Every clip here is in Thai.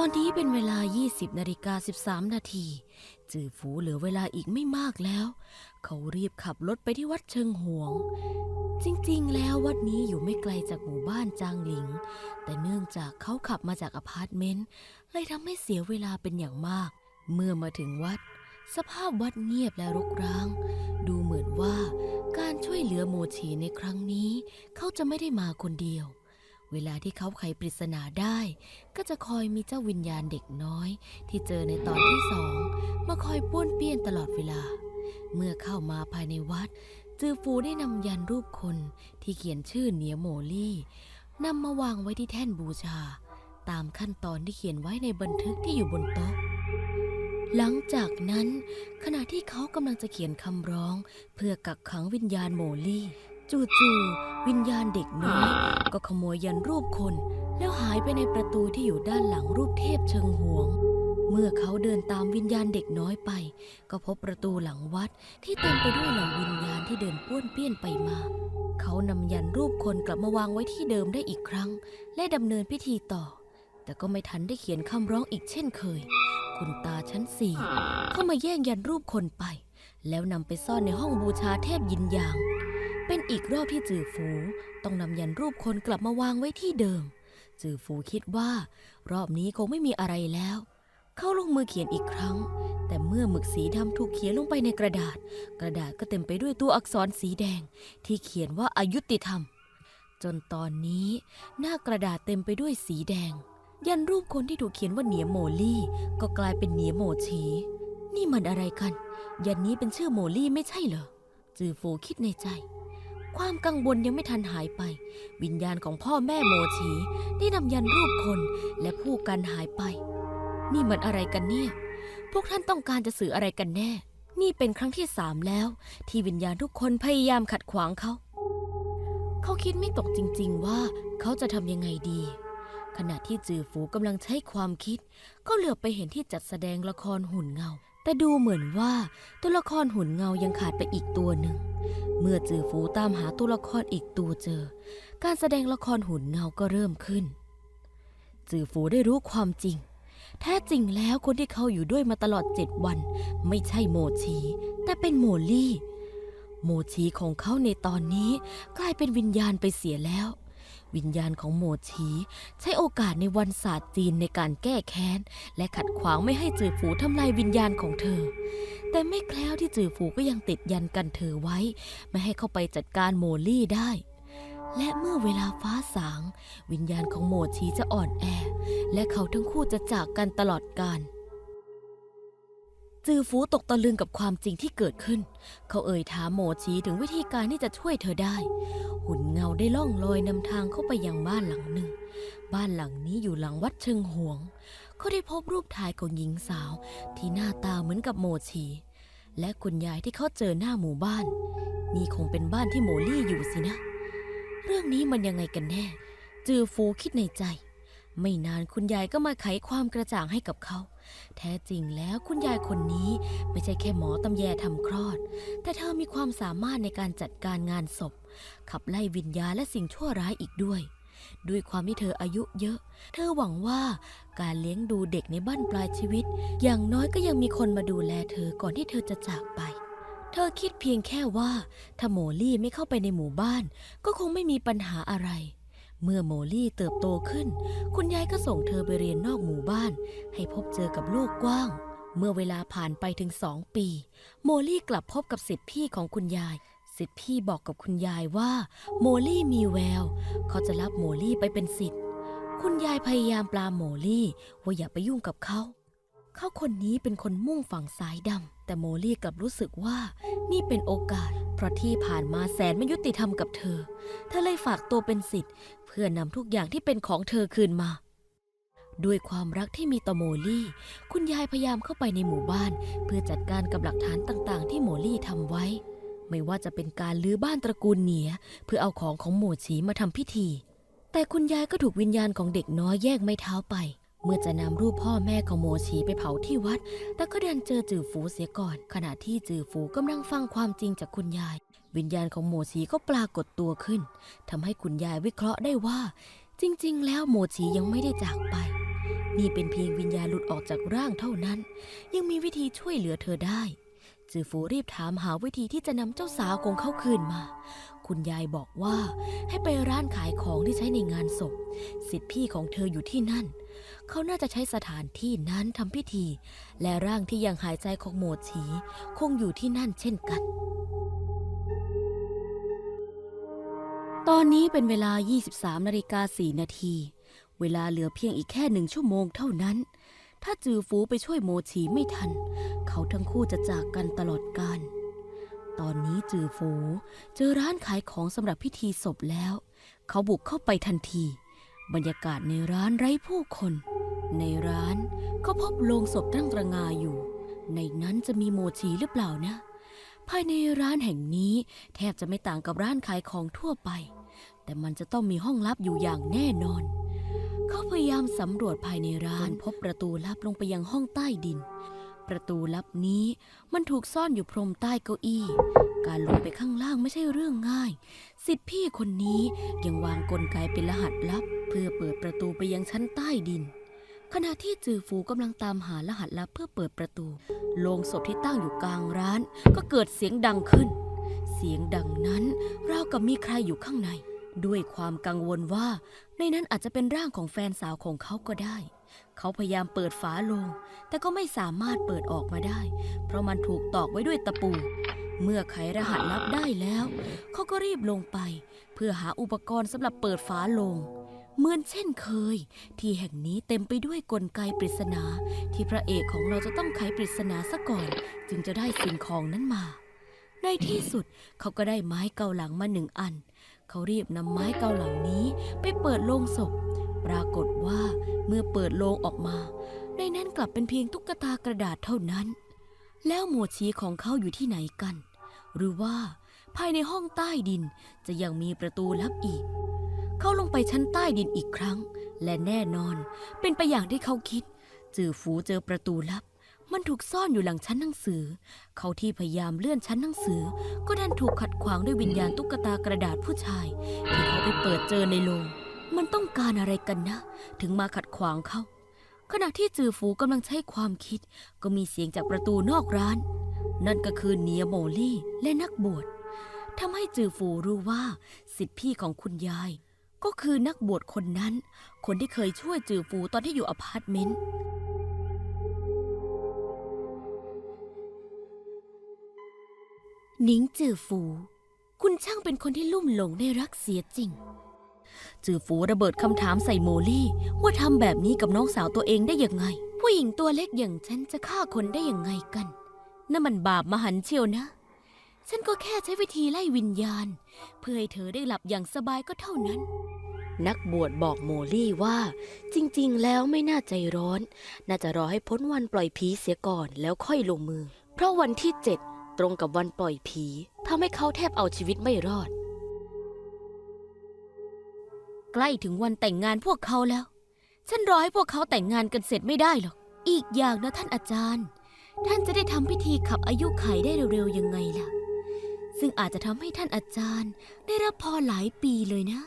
อนนี้เป็นเวลา 20นาฬิกา13 นาที จือฝูเหลือเวลาอีกไม่มากแล้ว เขารีบขับรถไปที่วัดเชิงหวง จริงๆ แล้ววัดนี้อยู่ไม่ไกลจากหมู่บ้านจางหลิง แต่เนื่องจากเขาขับมาจากอพาร์ตเมนต์เลยทำให้เสียเวลาเป็นอย่างมาก เมื่อมาถึงวัด สภาพวัดเงียบและรกร้าง ดูเหมือนว่าการช่วยเหลือโมชีในครั้งนี้ เขาจะไม่ได้มาคนเดียว เวลาที่เขาไขปริศนาได้ ก็จะคอยมีเจ้าวิญญาณเด็กน้อย ที่เจอในตอนที่สองมาคอยป้วนเปี้ยนตลอดเวลา เมื่อเข้ามาภายในวัด จือฟูได้นำยันรูปคนที่เขียนชื่อเนียโมลี่นำมาวางไว้ที่แท่นบูชา ตามขั้นตอนที่เขียนไว้ในบันทึกที่อยู่บนโต๊ะหลังจากนั้น ขณะที่เขากำลังจะเขียนคำร้อง เพื่อกักขังวิญญาณโมลี่ จู่ๆวิญญาณเด็กน้อยก็ขโมยยันรูปคน แล้วหายไปในประตูที่อยู่ด้านหลังรูปเทพเชิงหวง เมื่อเขาเดินตามวิญญาณเด็กน้อยไป ก็พบประตูหลังวัดที่เต็มไปด้วยเหล่าวิญญาณที่เดินป้วนเปี้ยนไปมา เขานำยันรูปคนกลับมาวางไว้ที่เดิมได้อีกครั้ง และดำเนินพิธีต่อ แต่ก็ไม่ทันได้เขียนคำร้องอีกเช่นเคย คุณตาชั้นสี่เข้ามาแย่งยันรูปคนไป แล้วนำไปซ่อนในห้องบูชาเทพยินยาง เป็นอีกรอบที่จือฟูต้องนำยันรูปคนกลับมาวางไว้ที่เดิม จือฟูคิดว่ารอบนี้คงไม่มีอะไรแล้ว เขาลงมือเขียนอีกครั้ง แต่เมื่อหมึกสีดำถูกเขียนลงไปในกระดาษ กระดาษก็เต็มไปด้วยตัวอักษรสีแดง ที่เขียนว่าอายุติธรรม จนตอนนี้หน้ากระดาษเต็มไปด้วยสีแดง ยันรูปคนที่ถูกเขียนว่าเหนียโมลี่ ก็กลายเป็นเหนียโมชีนี่มันอะไรกัน ยันนี้เป็นชื่อโมลี่ไม่ใช่เหรอจือฟูคิดในใจ ความกังวลยังไม่ทันหายไป วิญญาณของพ่อแม่โมชีได้นำยันรูปคนและผู้กันหายไป นี่มันอะไรกันเนี่ย พวกท่านต้องการจะสื่ออะไรกันแน่ นี่เป็นครั้งที่สามแล้ว ที่วิญญาณทุกคนพยายามขัดขวางเขา เขาคิดไม่ตกจริง ๆ ว่าเขาจะทำยังไงดี ขณะที่จือฝูกำลังใช้ความคิด ก็เหลือบไปเห็นที่จัดแสดงละครหุ่นเงา แต่ดูเหมือนว่าตัวละครหุ่นเงายังขาดไปอีกตัวหนึ่ง เมื่อจือฝูตามหาตัวละครอีกตัวเจอ การแสดงละครหุ่นเงาก็เริ่มขึ้น จือฝูได้รู้ความจริง แท้จริงแล้วคนที่เขาอยู่ด้วยมาตลอดเจ็ดวัน ไม่ใช่โมชี แต่เป็นโมลี่ โมชีของเขาในตอนนี้กลายเป็นวิญญาณไปเสียแล้ว วิญญาณของโมชีใช้โอกาสในวันศาสตร์จีนในการแก้แค้น และขัดขวางไม่ให้จือฝูทำลายวิญญาณของเธอ แต่ไม่แคล้วที่จือฝูก็ยังติดยันกันเธอไว้ ไม่ให้เข้าไปจัดการโมลี่ได้ และเมื่อเวลาฟ้าสาง วิญญาณของโมชีจะอ่อนแอ และเขาทั้งคู่จะจากกันตลอดกาล จือฟูตกตะลึงกับความจริงที่เกิดขึ้น เขาเอ่ยถามโมชีถึงวิธีการที่จะช่วยเธอได้ หุ่นเงาได้ล่องลอยนำทางเข้าไปยังบ้านหลังหนึ่ง บ้านหลังนี้อยู่หลังวัดเชิงหวง เขาได้พบรูปถ่ายของหญิงสาวที่หน้าตาเหมือนกับโมชี และคุณยายที่เขาเจอหน้าหมู่บ้าน นี่คงเป็นบ้านที่โมลี่อยู่สินะ เรื่องนี้มันยังไงกันแน่ จือฟูคิดในใจ ไม่นานคุณยายก็มาไขความกระจ่างให้กับเขา แท้จริงแล้วคุณยายคนนี้ไม่ใช่แค่หมอตำแยทำคลอด แต่เธอมีความสามารถในการจัดการงานศพ ขับไล่วิญญาณและสิ่งชั่วร้ายอีกด้วย ด้วยความที่เธออายุเยอะ เธอหวังว่าการเลี้ยงดูเด็กในบ้านปลายชีวิต อย่างน้อยก็ยังมีคนมาดูแลเธอก่อนที่เธอจะจากไปเธอคิดเพียงแค่ว่าถ้าโมลี่ไม่เข้าไปในหมู่บ้าน ก็คงไม่มีปัญหาอะไร เมื่อโมลี่เติบโตขึ้น คุณยายก็ส่งเธอไปเรียนนอกหมู่บ้าน ให้พบเจอกับโลกกว้าง เมื่อเวลาผ่านไปถึงสองปี โมลี่กลับพบกับสิทธิพี่ของคุณยาย สิทธิพี่บอกกับคุณยายว่าโมลี่มีแวว เขาจะรับโมลี่ไปเป็นสิทธิ์คุณยายพยายามปลาโมลี่ว่าอย่าไปยุ่งกับเขา เขาคนนี้เป็นคนมุ่งฝั่งสายดำแต่โมลี่กลับรู้สึกว่านี่เป็นโอกาส เพราะที่ผ่านมาแสนไม่ยุติธรรมกับเธอ เธอเลยฝากตัวเป็นสิทธิ์ เพื่อนำทุกอย่างที่เป็นของเธอคืนมา ด้วยความรักที่มีต่อโมลี่ คุณยายพยายามเข้าไปในหมู่บ้าน เพื่อจัดการกับหลักฐานต่างๆ ที่โมลี่ทำไว้ ไม่ว่าจะเป็นการลื้อบ้านตระกูลเหนีย เพื่อเอาของของโมชีมาทำพิธี แต่คุณยายก็ถูกวิญญาณของเด็กน้อยแยกไม้เท้าไป เมื่อจะนำรูปพ่อแม่ของโมชีไปเผาที่วัด แต่ก็ดันเจอจือฟูเสียก่อน ขณะที่จือฟูกำลังฟังความจริงจากคุณยาย วิญญาณของโมชีก็ปรากฏตัวขึ้นทำให้คุณยายวิเคราะห์ได้ว่า จริง ๆ แล้วโมชียังไม่ได้จากไป นี่เป็นเพียงวิญญาณหลุดออกจากร่างเท่านั้น ยังมีวิธีช่วยเหลือเธอได้ จือฟูรีบถามหาวิธีที่จะนำเจ้าสาวของเขาคืนมาคุณยายบอกว่าให้ไปร้านขายของที่ใช้ในงานศพสิทธิพี่ของเธออยู่ที่นั่น เขาน่าจะใช้สถานที่นั้นทำพิธี และร่างที่ยังหายใจของโมชีคงอยู่ที่นั่นเช่นกัน ตอนนี้เป็นเวลา 23นาฬิกา4นาที เวลาเหลือเพียงอีกแค่หนึ่งชั่วโมงเท่านั้น ถ้าจือฟูไปช่วยโมชีไม่ทัน เขาทั้งคู่จะจากกันตลอดกาลตอนนี้จือฟูเจอร้านขายของสำหรับพิธีศพแล้ว เขาบุกเข้าไปทันที บรรยากาศในร้านไร้ผู้คน ในร้านเขาพบโลงศพตั้งตระงาอยู่ ในนั้นจะมีโมชีหรือเปล่านะ ภายในร้านแห่งนี้แทบจะไม่ต่างกับร้านขายของทั่วไป แต่มันจะต้องมีห้องลับอยู่อย่างแน่นอน เขาพยายามสำรวจภายในร้านพบประตูลับลงไปยังห้องใต้ดิน ประตูลับนี้มันถูกซ่อนอยู่พรมใต้เก้าอี้ การลงไปข้างล่างไม่ใช่เรื่องง่าย สิทธิพี่คนนี้ยังวางกลไกเป็นรหัสลับ เพื่อเปิดประตูไปยังชั้นใต้ดิน ขณะที่จือฟูกำลังตามหารหัสลับเพื่อเปิดประตู โลงศพที่ตั้งอยู่กลางร้าน ก็เกิดเสียงดังขึ้น เสียงดังนั้นราวกับมีใครอยู่ข้างใน ด้วยความกังวลว่า ในนั้นอาจจะเป็นร่างของแฟนสาวของเขาก็ได้ เขาพยายามเปิดฝาโลง แต่ก็ไม่สามารถเปิดออกมาได้ เพราะมันถูกตอกไว้ด้วยตะปู เมื่อไขรหัสลับได้แล้ว เขาก็รีบลงไป เพื่อหาอุปกรณ์สำหรับเปิดฝาโลง เหมือนเช่นเคย ที่แห่งนี้เต็มไปด้วยกลไกปริศนา ที่พระเอกของเราจะต้องไขปริศนาซะก่อน จึงจะได้สิ่งของนั้นมา ในที่สุดเขาก็ได้ไม้เกาหลังมาหนึ่งอัน เขารีบนำไม้เกาหลังนี้ไปเปิดโลงศพ ปรากฏว่าเมื่อเปิดโลงออกมา ในนั้นกลับเป็นเพียงตุ๊กตากระดาษเท่านั้น แล้วหมวดชีของเขาอยู่ที่ไหนกัน หรือว่าภายในห้องใต้ดินจะยังมีประตูลับอีก เขาลงไปชั้นใต้ดินอีกครั้ง และแน่นอน เป็นไปอย่างที่เขาคิด จือฟูเจอประตูลับ มันถูกซ่อนอยู่หลังชั้นหนังสือ เขาที่พยายามเลื่อนชั้นหนังสือ ก็ดันถูกขัดขวางด้วยวิญญาณตุ๊กตากระดาษผู้ชาย ที่เขาไปเปิดเจอในโรงมันต้องการอะไรกันนะ ถึงมาขัดขวางเขาขณะที่จือฟูกำลังใช้ความคิด ก็มีเสียงจากประตูนอกร้าน นั่นก็คือเนียโมลี่และนักบวชทำให้จือฟูรู้ว่า สิทธิพี่ของคุณยาย ก็คือนักบวชคนนั้น คนที่เคยช่วยจือฟูตอนที่อยู่อพาร์ตเมนต์หนิงจือฟู คุณช่างเป็นคนที่ลุ่มหลงในรักเสียจริง จือฟูระเบิดคำถามใส่โมลี่ ว่าทำแบบนี้กับน้องสาวตัวเองได้ยังไง ผู้หญิงตัวเล็กอย่างฉันจะฆ่าคนได้ยังไงกันนั่นมันบาปมหันเชียวนะ ฉันก็แค่ใช้วิธีไล่วิญญาณ เพื่อให้เธอได้หลับอย่างสบายก็เท่านั้น นักบวชบอกโมลี่ว่า จริงๆ แล้วไม่น่าใจร้อน น่าจะรอให้พ้นวันปล่อยผีเสียก่อนแล้วค่อยลงมือ เพราะวันที่เจ็ดตรงกับวันปล่อยผีทำให้เขาแทบเอาชีวิตไม่รอด ใกล้ถึงวันแต่งงานพวกเขาแล้ว ฉันรอให้พวกเขาแต่งงานกันเสร็จไม่ได้หรอก อีกอย่างนะท่านอาจารย์ ท่านจะได้ทำพิธีขับอายุไขได้เร็วๆยังไงล่ะ ซึ่งอาจจะทำให้ท่านอาจารย์ ได้รับพรหลายปีเลยนะ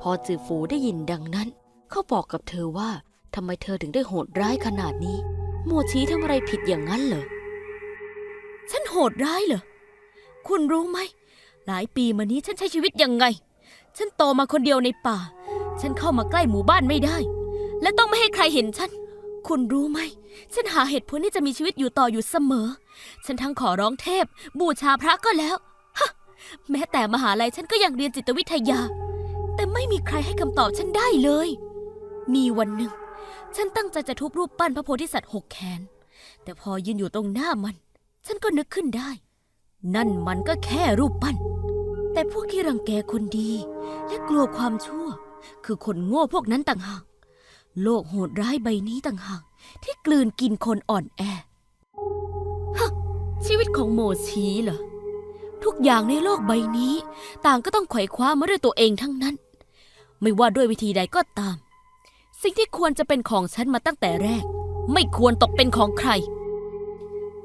พอจือฟูได้ยินดังนั้น เขาบอกกับเธอว่าทำไมเธอถึงได้โหดร้ายขนาดนี้ โมชีทำอะไรผิดอย่างนั้นเหรอ ฉันโหดร้ายเหรอ คุณรู้ไหม หลายปีมานี้ฉันใช้ชีวิตยังไง ฉันโตมาคนเดียวในป่า ฉันเข้ามาใกล้หมู่บ้านไม่ได้ และต้องไม่ให้ใครเห็นฉัน คุณรู้ไหม ฉันหาเหตุผลที่จะมีชีวิตอยู่ต่ออยู่เสมอ ฉันทั้งขอร้องเทพ บูชาพระก็แล้ว ฮะ แม้แต่มหาลัยฉันก็ยังเรียนจิตวิทยา แต่ไม่มีใครให้คำตอบฉันได้เลย มีวันหนึ่ง ฉันตั้งใจจะทุบรูปปั้นพระโพธิสัตว์หกแขน แต่พอยืนอยู่ตรงหน้ามัน ฉันก็นึกขึ้นได้ นั่นมันก็แค่รูปปั้น แต่พวกที่รังแกคนดี และกลัวความชั่ว คือคนโง่พวกนั้นต่างหาก โลกโหดร้ายใบนี้ต่างหากที่กลืนกินคนอ่อนแอ ฮะ ชีวิตของโมชีเหรอ ทุกอย่างในโลกใบนี้ ต่างก็ต้องไขว่คว้ามาด้วยตัวเองทั้งนั้น ไม่ว่าด้วยวิธีใดก็ตาม สิ่งที่ควรจะเป็นของฉันมาตั้งแต่แรก ไม่ควรตกเป็นของใคร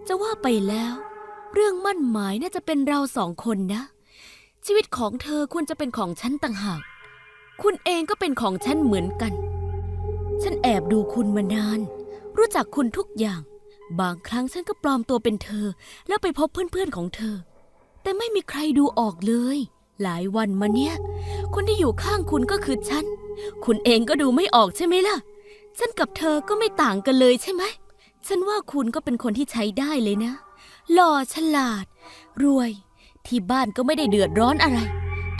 จะว่าไปแล้ว เรื่องมั่นหมายน่าจะเป็นเราสองคนนะ ชีวิตของเธอควรจะเป็นของฉันต่างหาก คุณเองก็เป็นของฉันเหมือนกัน ฉันแอบดูคุณมานาน รู้จักคุณทุกอย่าง บางครั้งฉันก็ปลอมตัวเป็นเธอ แล้วไปพบเพื่อนๆของเธอ แต่ไม่มีใครดูออกเลย หลายวันมาเนี้ย คนที่อยู่ข้างคุณก็คือฉัน คุณเองก็ดูไม่ออกใช่ไหมล่ะ ฉันกับเธอก็ไม่ต่างกันเลยใช่ไหม ฉันว่าคุณก็เป็นคนที่ใช้ได้เลยนะ หล่อฉลาด รวย ที่บ้านก็ไม่ได้เดือดร้อนอะไร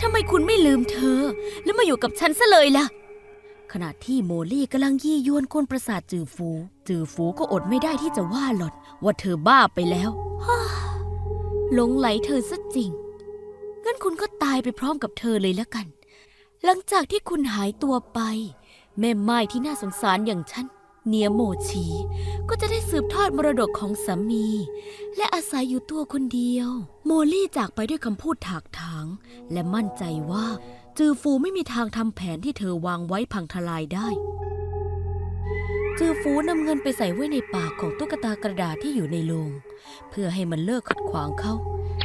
ทำไมคุณไม่ลืมเธอ แล้วมาอยู่กับฉันซะเลยล่ะ ขณะที่โมลี่กำลังยี่ยวนคนประสาทจือฟู จือฟูก็อดไม่ได้ที่จะว่าหลอนว่าเธอบ้าไปแล้วหลงไหลเธอซะจริง งั้นคุณก็ตายไปพร้อมกับเธอเลยละกัน หลังจากที่คุณหายตัวไป แม่ไม้ที่น่าสงสารอย่างฉันเนียโมชี ก็จะได้สืบทอดมรดกของสามี และอาศัยอยู่ตัวคนเดียว โมลี่จากไปด้วยคำพูดถากถาง และมั่นใจว่า จือฟูไม่มีทางทำแผนที่เธอวางไว้พังทลายได้ จือฟูนำเงินไปใส่ไว้ในปากของตุ๊กตากระดาษที่อยู่ในโลงเพื่อให้มันเลิกขัดขวางเขา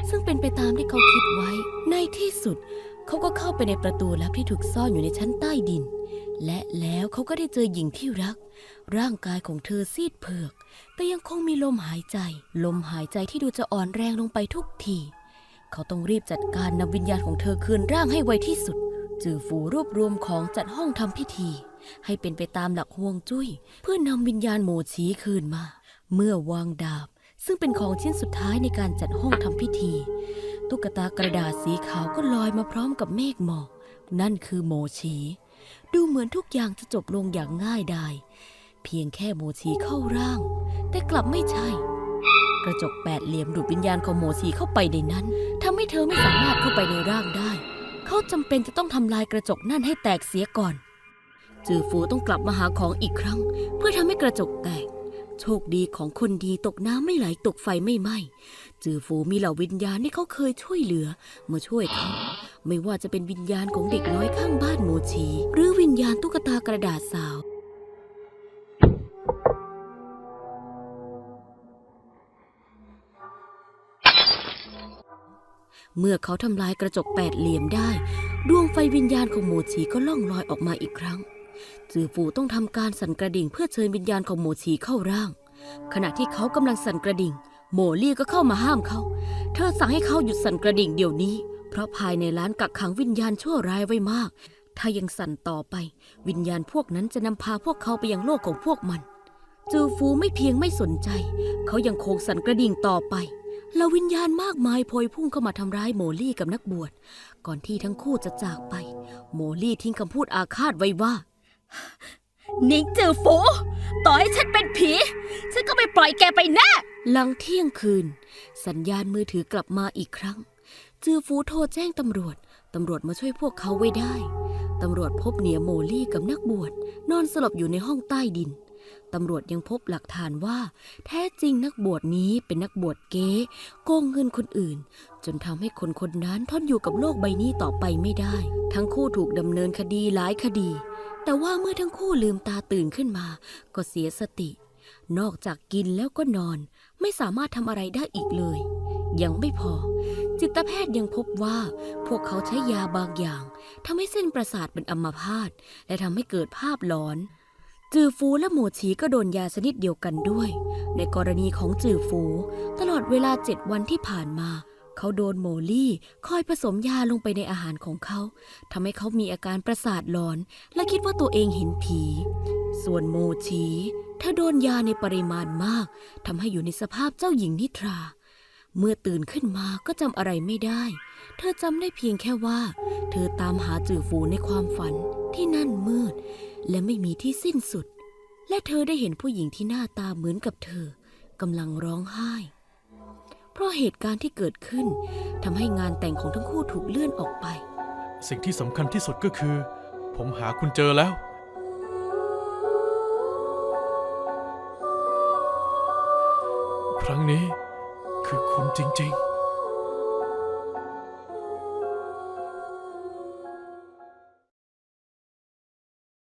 ซึ่งเป็นไปตามที่เขาคิดไว้ ในที่สุด เขาก็เข้าไปในประตูลับที่ถูกซ่อนอยู่ในชั้นใต้ดิน และแล้วเขาก็ได้เจอหญิงที่รัก ร่างกายของเธอซีดเผือก แต่ยังคงมีลมหายใจ ลมหายใจที่ดูจะอ่อนแรงลงไปทุกที เขาต้องรีบจัดการนำวิญญาณของเธอคืนร่างให้ไวที่สุด จือฝูรวบรวมของจัดห้องทำพิธี ให้เป็นไปตามหลักฮวงจุ้ย เพื่อนำวิญญาณโมชีคืนมา เมื่อวางดาบ ซึ่งเป็นของชิ้นสุดท้ายในการจัดห้องทำพิธี ตุ๊กตากระดาษสีขาวก็ลอยมาพร้อมกับเมฆหมอกนั่นคือโมชี ดูเหมือนทุกอย่างจะจบลงอย่างง่ายดายเพียงแค่โมชีเข้าร่าง แต่กลับไม่ใช่ กระจกแปดเหลี่ยมดูดวิญญาณของโมชีเข้าไปในนั้นทำให้เธอไม่สามารถเข้าไปในร่างได้ เขาจำเป็นจะต้องทำลายกระจกนั่นให้แตกเสียก่อน จือฟูต้องกลับมาหาของอีกครั้ง เพื่อทำให้กระจกแตก โชคดีของคนดีตกน้ำไม่ไหลตกไฟไม่ไหม้จือฟูมีเหล่าวิญญาณที่เขาเคยช่วยเหลือมาช่วยเขาไม่ว่าจะเป็นวิญญาณของเด็กน้อยข้างบ้านโมชี หรือวิญญาณตุ๊กตากระดาษสาว เมื่อเขาทำลายกระจกแปดเหลี่ยมได้ ดวงไฟวิญญาณของโมชีก็ล่องลอยออกมาอีกครั้ง จือฟูต้องทำการสั่นกระดิ่งเพื่อเชิญวิญญาณของโมชีเข้าร่าง ขณะที่เขากำลังสั่นกระดิ่ง โมลี่ก็เข้ามาห้ามเขา เธอสั่งให้เขาหยุดสั่นกระดิ่งเดี๋ยวนี้ เพราะภายในร้านกักขังวิญญาณชั่วร้ายไว้มาก ถ้ายังสั่นต่อไป วิญญาณพวกนั้นจะนำพาพวกเขาไปยังโลกของพวกมัน จือฟูไม่เพียงไม่สนใจ เขายังคงสั่นกระดิ่งต่อไป แล้ววิญญาณมากมายโพยพุ่งเข้ามาทำร้ายโมลี่กับนักบวช ก่อนที่ทั้งคู่จะจากไป โมลี่ทิ้งคำพูดอาฆาตไว้ว่า นิงจือฟูต่อให้ฉันเป็นผี ฉันก็ไม่ปล่อยแกไปแน่หลังเที่ยงคืน สัญญาณมือถือกลับมาอีกครั้ง จือฟูโทรแจ้งตำรวจ ตำรวจมาช่วยพวกเขาไว้ได้ ตำรวจพบเหนียโมลี่กับนักบวช นอนสลบอยู่ในห้องใต้ดิน ตำรวจยังพบหลักฐานว่า แท้จริงนักบวชนี้เป็นนักบวชเก๊โกงเงินคนอื่น จนทำให้คนคนนั้นทนอยู่กับโลกใบนี้ต่อไปไม่ได้ ทั้งคู่ถูกดำเนินคดีหลายคดี แต่ว่าเมื่อทั้งคู่ลืมตาตื่นขึ้นมา ก็เสียสติ นอกจากกินแล้วก็นอน ไม่สามารถทำอะไรได้อีกเลย ยังไม่พอ จิตแพทย์ยังพบว่า พวกเขาใช้ยาบางอย่างทำให้เส้นประสาทเป็นอัมพาตและทำให้เกิดภาพหลอน จือฟูและโมชีก็โดนยาชนิดเดียวกันด้วย ในกรณีของจือฟู ตลอดเวลาเจ็ดวันที่ผ่านมา เขาโดนโมลี่คอยผสมยาลงไปในอาหารของเขาทำให้เขามีอาการประสาทหลอน และคิดว่าตัวเองเห็นผี ส่วนโมชีเธอโดนยาในปริมาณมากทำให้อยู่ในสภาพเจ้าหญิงนิทรา เมื่อตื่นขึ้นมาก็จำอะไรไม่ได้ เธอจำได้เพียงแค่ว่า เธอตามหาจือฟูในความฝันที่นั่นมืด และไม่มีที่สิ้นสุด และเธอได้เห็นผู้หญิงที่หน้าตาเหมือนกับเธอกำลังร้องไห้ เพราะเหตุการณ์ที่เกิดขึ้นทำให้งานแต่งของทั้งคู่ถูกเลื่อนออกไป สิ่งที่สำคัญที่สุดก็คือ ผมหาคุณเจอแล้ว ครั้งนี้คือคุณจริง ๆ